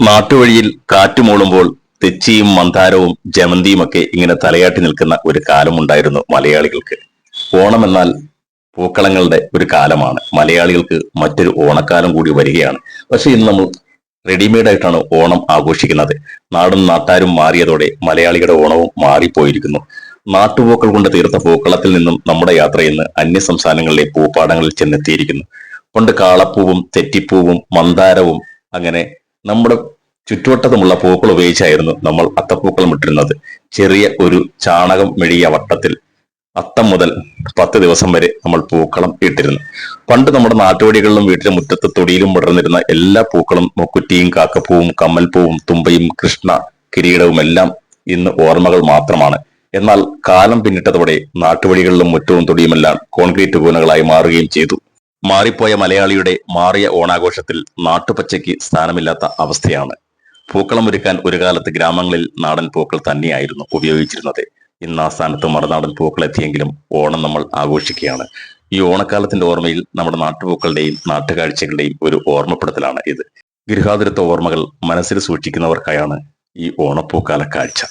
നാട്ടുവഴിയിൽ കാറ്റുമൂളുമ്പോൾ തെച്ചിയും മന്ദാരവും ജമന്തിയും ഒക്കെ ഇങ്ങനെ തലയാട്ടി നിൽക്കുന്ന ഒരു കാലമുണ്ടായിരുന്നു മലയാളികൾക്ക്. ഓണം എന്നാൽ പൂക്കളങ്ങളുടെ ഒരു കാലമാണ്. മലയാളികൾക്ക് മറ്റൊരു ഓണക്കാലം കൂടി വരികയാണ്. പക്ഷെ ഇന്ന് നമ്മൾ റെഡിമെയ്ഡ് ആയിട്ടാണ് ഓണം ആഘോഷിക്കുന്നത്. നാടും നാട്ടാരും മാറിയതോടെ മലയാളികളുടെ ഓണവും മാറിപ്പോയിരിക്കുന്നു. നാട്ടുപൂക്കൾ കൊണ്ട് തീർത്ത പൂക്കളത്തിൽ നിന്നും നമ്മുടെ യാത്ര ഇന്ന് അന്യ സംസ്ഥാനങ്ങളിലെ പൂപ്പാടങ്ങളിൽ ചെന്നെത്തിയിരിക്കുന്നു. പണ്ട് കാളപ്പൂവും തെറ്റിപ്പൂവും മന്ദാരവും അങ്ങനെ നമ്മുടെ ചുറ്റുവട്ടത്തുമുള്ള പൂക്കൾ ഉപയോഗിച്ചായിരുന്നു നമ്മൾ അത്തപ്പൂക്കളം ഇട്ടിരുന്നത്. ചെറിയ ഒരു ചാണകം മെഴിയ വട്ടത്തിൽ അത്തം മുതൽ പത്ത് ദിവസം വരെ നമ്മൾ പൂക്കളം ഇട്ടിരുന്നു. പണ്ട് നമ്മുടെ നാട്ടുവടികളിലും വീട്ടിലെ മുറ്റത്ത് തൊടിയിലും വിടർന്നിരുന്ന എല്ലാ പൂക്കളും മുക്കുറ്റിയും കാക്കപ്പൂവും കമ്മൽപ്പൂവും തുമ്പയും കൃഷ്ണ കിരീടവും എല്ലാം ഇന്ന് ഓർമ്മകൾ മാത്രമാണ്. എന്നാൽ കാലം പിന്നിട്ടതോടെ നാട്ടുവഴികളിലും മുറ്റവും തൊടിയുമെല്ലാം കോൺക്രീറ്റ് കൂനകളായി മാറുകയും ചെയ്തു. മാറിപ്പോയ മലയാളിയുടെ മാറിയ ഓണാഘോഷത്തിൽ നാട്ടുപച്ചയ്ക്ക് സ്ഥാനമില്ലാത്ത അവസ്ഥയാണ്. പൂക്കളം ഒരുക്കാൻ ഒരു കാലത്ത് ഗ്രാമങ്ങളിൽ നാടൻ പൂക്കൾ തന്നെയായിരുന്നു ഉപയോഗിച്ചിരുന്നത്. ഇന്ന് ആ സ്ഥാനത്ത് മറുനാടൻ പൂക്കൾ എത്തിയെങ്കിലും ഓണം നമ്മൾ ആഘോഷിക്കുകയാണ്. ഈ ഓണക്കാലത്തിന്റെ ഓർമ്മയിൽ നമ്മുടെ നാട്ടുപൂക്കളുടെയും നാട്ടുകാഴ്ചകളുടെയും ഒരു ഓർമ്മപ്പെടുത്തലാണ് ഇത്. ഗൃഹാതുരത്വ ഓർമ്മകൾ മനസ്സിൽ സൂക്ഷിക്കുന്നവർക്കായാണ് ഈ ഓണപ്പൂക്കാല കാഴ്ച